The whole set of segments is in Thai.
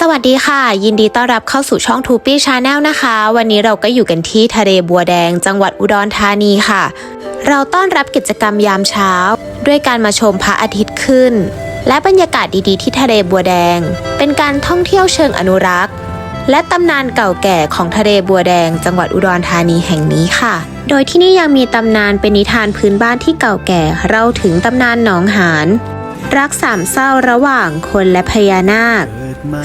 สวัสดีค่ะ ยินดีต้อนรับเข้าสู่ช่องทูปี้ชาแนลนะคะ วันนี้เราก็อยู่กันที่ทะเลบัวแดง จังหวัดอุดรธานีค่ะ เราต้อนรับกิจกรรมยามเช้า ด้วยการมาชมพระอาทิตย์ขึ้น และบรรยากาศดีๆ ที่ทะเลบัวแดง เป็นการท่องเที่ยวเชิงอนุรักษ์ และตำนานเก่าแก่ของทะเลบัวแดง จังหวัดอุดรธานีแห่งนี้ค่ะ โดยที่นี่ยังมีตำนานเป็นนิทานพื้นบ้านที่เก่าแก่เราถึงตำนานหนองหาน รักสามเศร้าระหว่างคนและพญานาค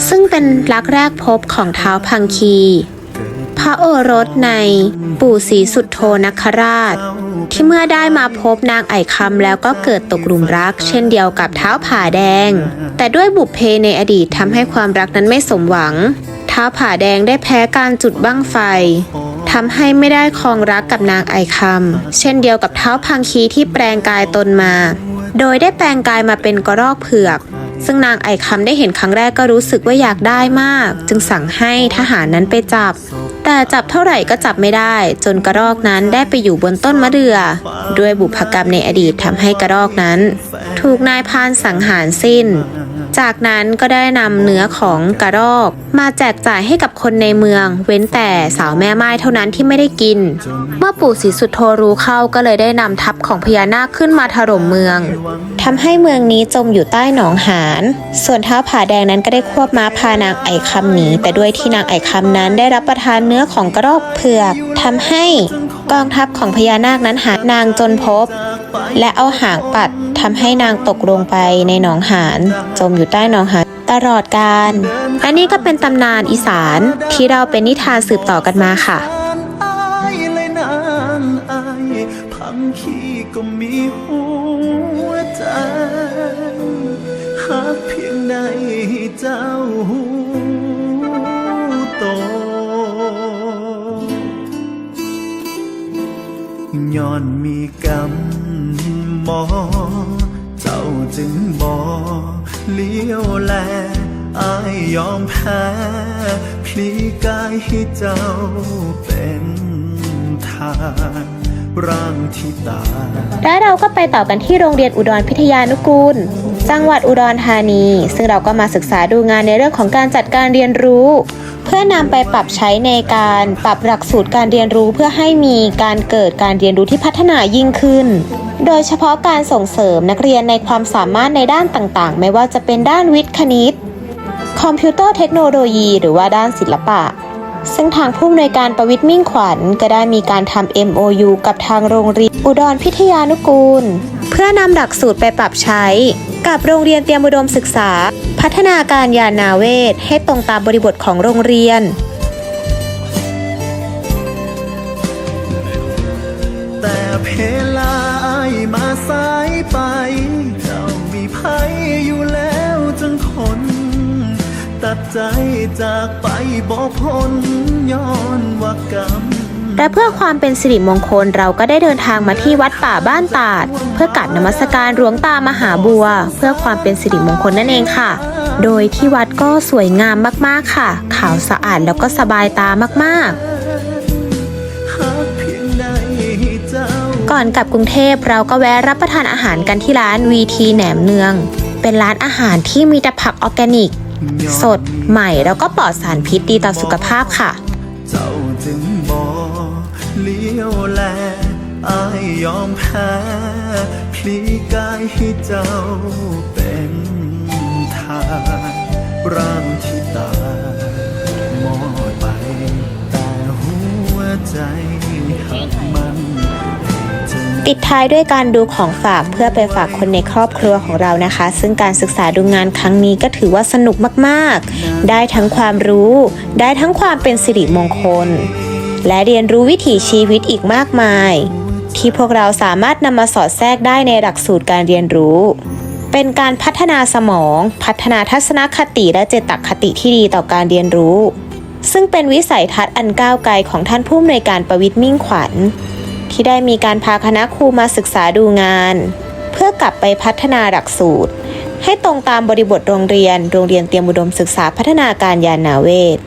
ซึ่งเป็นรักแรกพบของเท้าพังคี พระโอรสในปู่ศรีสุดโทนคราช ที่เมื่อได้มาพบนางไอ่คำแล้วก็เกิดตกหลุมรัก เช่นเดียวกับเท้าวผาแดง แต่ด้วยบุพเพในอดีตทำให้ความรักนั้นไม่สมหวัง เท้าวผาแดงได้แพ้การจุดบั้งไฟทำให้ไม่ได้ครองรักกับนางไอคำเช่นเดียวกับเท้าพังคีที่แปลงกายตนมา โดยได้แปลงกายมาเป็นกระรอกเผือก ซึ่งนางไอคำได้เห็นครั้งแรกก็รู้สึกว่าอยากได้มาก จึงสั่งให้ทหารนั้นไปจับ แต่จับเท่าไหร่ก็จับไม่ได้ จนกระรอกนั้นได้ไปอยู่บนต้นมะเดื่อด้วยบุพกรรมในอดีตทำให้กระรอกนั้น ถูกนายพานสังหารสิ้น จากนั้นก็ได้นำเนื้อของกระรอก มาแจกจ่ายให้กับคนในเมือง เว้นแต่สาวแม่ไม้เท่านั้นที่ไม่ได้กิน เมื่อปู่ศรีสุโธรู้เข้าก็เลยได้นำทัพของพญานาคขึ้นมาถล่มเมืองทำให้เมืองนี้จมอยู่ใต้หนองหาน ส่วนท้าวผาแดงนั้นก็ได้ควบม้าพานางไอคำหนีแต่ด้วยที่นางไอคำนั้นได้รับประทานเนื้อของกระรอกเผือกทำให้กองทัพของพญานาคนั้นหานางจนพบ และเอาหางปัดทำให้นางตกลงไปในหนองหานจมอยู่ใต้หนองหานตลอดกาลและนี่ก็เป็นตำนานอีสานที่เราเป็นนิทานสืบต่อกันมาค่ะเลยนานอายพังขี้ก็มีหัวใจหากเพียงใดเจ้า ย้อนมีกรรมหมอ เจ้าจึงบอเลี้ยวแลอายยอมแพ้ พลีกายให้เจ้าเป็นทานร่างที่ตายและเราก็ไปต่อกันที่โรงเรียนอุดรพิทยานุกูล จังหวัดอุดรธานี ซึ่งเราก็มาศึกษาดูงานในเรื่องของการจัดการเรียนรู้ เพื่อนำไปปรับใช้ในการปรับหลักสูตรการเรียนรู้เพื่อให้มีการเกิดการเรียนรู้ที่พัฒนายิ่งขึ้น โดยเฉพาะการส่งเสริมนักเรียนในความสามารถในด้านต่างๆ ไม่ว่าจะเป็นด้านวิทย์คณิต คอมพิวเตอร์เทคโนโลยี หรือว่าด้านศิลปะซึ่งทางผู้อำนวยการประวิทย์มิ่งขวัญ ก็ได้มีการทำ MOU กับทางโรงเรียนอุดรพิทยานุกูล เพื่อนำหลักสูตรไปปรับใช้ กับโรงเรียนเตรียมอุดมศึกษา พัฒนาการยานาเวทให้ตรงตามบริบทของโรงเรียนแต่เพลาอายมาสายไป เจ้ามีภัยอยู่แล้วจนคน ตัดใจจากไปบ่พ้นย้อนว่ากรรม และเพื่อความเป็นสิริมงคลเราก็ได้เดินทางมาที่วัดป่าบ้านตาด เพื่อกราบนมัสการหลวงตามหาบัว เพื่อความเป็นสิริมงคลนั่นเองค่ะ โดยที่วัดก็สวยงามมากๆค่ะ ขาวสะอาดแล้วก็สบายตามากๆก่อนกลับกรุงเทพเราก็แวะรับประทานอาหารกันที่ร้านวีทีแหนมเนือง เป็นร้านอาหารที่มีแต่ผักออร์แกนิก สดใหม่แล้วก็ปลอดสารพิษดีต่อสุขภาพค่ะ เลี้ยวแลอายยอมแพ้พลีกายให้เจ้าเป็นทานร่างที่ตายมอดไป แต่หัวใจหักมันปิดท้ายด้วยการดูของฝากเพื่อไปฝากคนในครอบครัวของเรานะคะ ซึ่งการศึกษาดูงานครั้งนี้ก็ถือว่าสนุกมาก ๆ ได้ทั้งความรู้ ได้ทั้งความเป็นสิริมงคล และเรียนรู้วิถีชีวิตอีกมากมาย ที่พวกเราสามารถนำมาสอดแทรกได้ในหลักสูตรการเรียนรู้ เป็นการพัฒนาสมอง พัฒนาทัศนคติและเจตคติที่ดีต่อการเรียนรู้ ซึ่งเป็นวิสัยทัศน์อันก้าวไกลของท่านผู้อำนวยการประวิทย์มิ่งขวัญ ที่ได้มีการพาคณะครูมาศึกษาดูงาน เพื่อกลับไปพัฒนาหลักสูตร ให้ตรงตามบริบทโรงเรียน โรงเรียนเตรียมอุดมศึกษาพัฒนาการยานาเวท